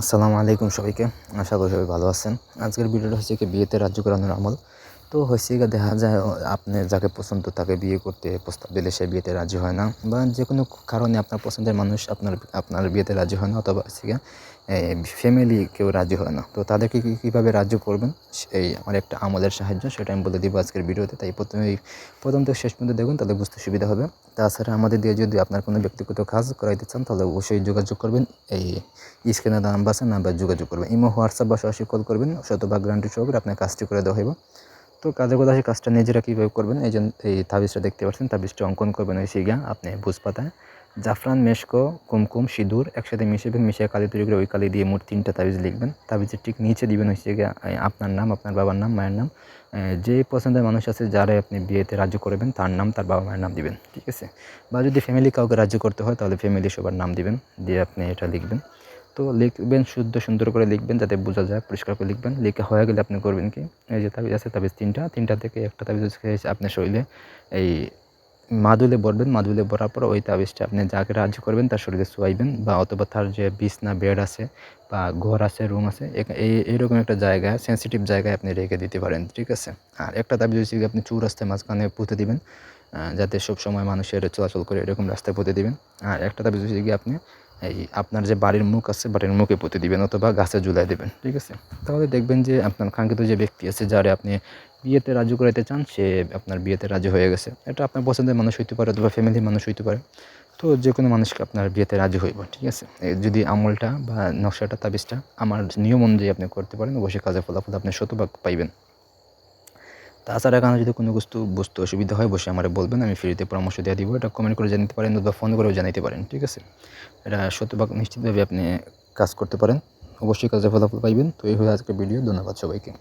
আসসালামু আলাইকুম সবাইকে। আশা করি সবাই ভালো আছেন। আজকের ভিডিওটা হচ্ছে কি, বিয়েতে রাজ্য করানোর আমল। তো হচ্ছে গিয়ে দেখা যায় আপনি যাকে পছন্দ তাকে বিয়ে করতে প্রস্তাব দিলে সে বিয়েতে রাজি হয় না বা যে কোনো কারণে আপনার পছন্দের মানুষ আপনার আপনার বিয়েতে রাজি হয় না অথবা হচ্ছে ফ্যামিলি কেউ রাজি হয় না। তো তাদেরকে কী, কীভাবে রাজ্য করবেন? সেই আমার একটা আমলের সাহায্য, সেটা আমি বলে দিব আজকের ভিডিওতে। তাই প্রথমে, প্রথম থেকে শেষ পর্যন্ত দেখুন, তাহলে বুঝতে সুবিধা হবে। তাছাড়া আমাদের দিয়ে যদি আপনার কোনো ব্যক্তিগত কাজ করাইতে চান, তাহলে অবশ্যই যোগাযোগ করবেন। এই স্ক্রিনে নাম্বার আছে, নাম্বার যোগাযোগ করবেন। ইমো, হোয়াটসঅ্যাপ বা সরাসরি কল করবেন, শতভাগ গ্যারান্টি সহকারে আপনার কাজটি করে দেওয়া হইব। তো কাজের কথা সেই কাজটা নিজেরা কীভাবে করবেন, এই জন্য এই তাবিজটা দেখতে পাচ্ছেন, তাবিজটা অঙ্কন করবেন ওই শিগা আপনি ভুজ পাতায় জাফরান, মেশকো, কুমকুম, সিঁদুর একসাথে মিশাবেন, মিশিয়ে কালি তৈরি করে ওই কালি দিয়ে মোট তিনটা তাবিজ লিখবেন। তাবিজের ঠিক নিচে দিবেন গিয়ে এই আপনার নাম, আপনার বাবার নাম, মায়ের নাম। যে পছন্দের মানুষ আছে, যারা আপনি বিয়েতে রাজ্য করবেন, তার নাম, তার বাবা মায়ের নাম দিবেন, ঠিক আছে? বা যদি ফ্যামিলি কাউকে রাজ্য করতে হয়, তাহলে ফ্যামিলি সবার নাম দিবেন, দিয়ে আপনি এটা লিখবেন। তো লিখবেন, শুদ্ধ সুন্দর করে লিখবেন যাতে বোঝা যায়, পরিষ্কার করে লিখবেন। লিখে হয়ে গেলে আপনি করবেন কি? এই যে তাবিজ আছে, তাবিজ তিনটা। তিনটা থেকে একটা তাবিজ আপনার শরীরে এই মাদুলে বলবেন মাদুলে ভরার পর ওই তাবিজটা আপনি যাকে রাজ্য করবেন, তার শরীরে শোয়াইবেন বা অথবা তার যে বিছনা, বেড আছে বা ঘর আছে, রুম আছে এই এইরকম একটা জায়গায় সেন্সিটিভ জায়গায় আপনি রেখে দিতে পারেন, ঠিক আছে? আর একটা তাবিজ হচ্ছে আপনি চৌরাস্তায় মাঝখানে পুঁতে দিবেন যাতে সব সময় মানুষের চলাচল করে এরকম রাস্তায় পুঁতে দিবেন। আর একটা তাবিজ হচ্ছে আপনি এই আপনার যে বাড়ির মুখ আছে, বাড়ির মুখে পুঁতে দিবেন অথবা গাছে ঝুলাই দেবেন, ঠিক আছে? তাহলে দেখবেন যে আপনার কাঙ্ক্ষিত যে ব্যক্তি আছে, যারে আপনি বিয়েতে রাজু করাইতে চান, সে আপনার বিয়েতে রাজি হয়ে গেছে। এটা আপনার পছন্দের মানুষ হইতে পারে অথবা ফ্যামিলির মানুষ হইতে পারে। তো যে কোনো মানুষকে আপনার বিয়েতে রাজি হইব, ঠিক আছে? যদি আমলটা বা নকশাটা, তাবিজটা আমার নিয়ম অনুযায়ী আপনি করতে পারেন, অবশ্যই কাজে ফলাফল আপনি শতভাগ পাইবেন। তাছাড়া এখানে যদি কোনো বস্তু বুঝতে অসুবিধা হয়, বসে আমার বলবেন, আমি ফ্রিতে পরামর্শ দিয়ে দিব। এটা কমেন্ট করে জানাতে পারেন বা ফোন করেও জানাতে পারেন, ঠিক আছে? এটা শতভাগ নিশ্চিতভাবে আপনি কাজ করতে পারেন। অবশ্যই কাজে ফলাফল পাইবেন। তো এই হয়ে ভিডিও ধন্যবাদ সবাইকে।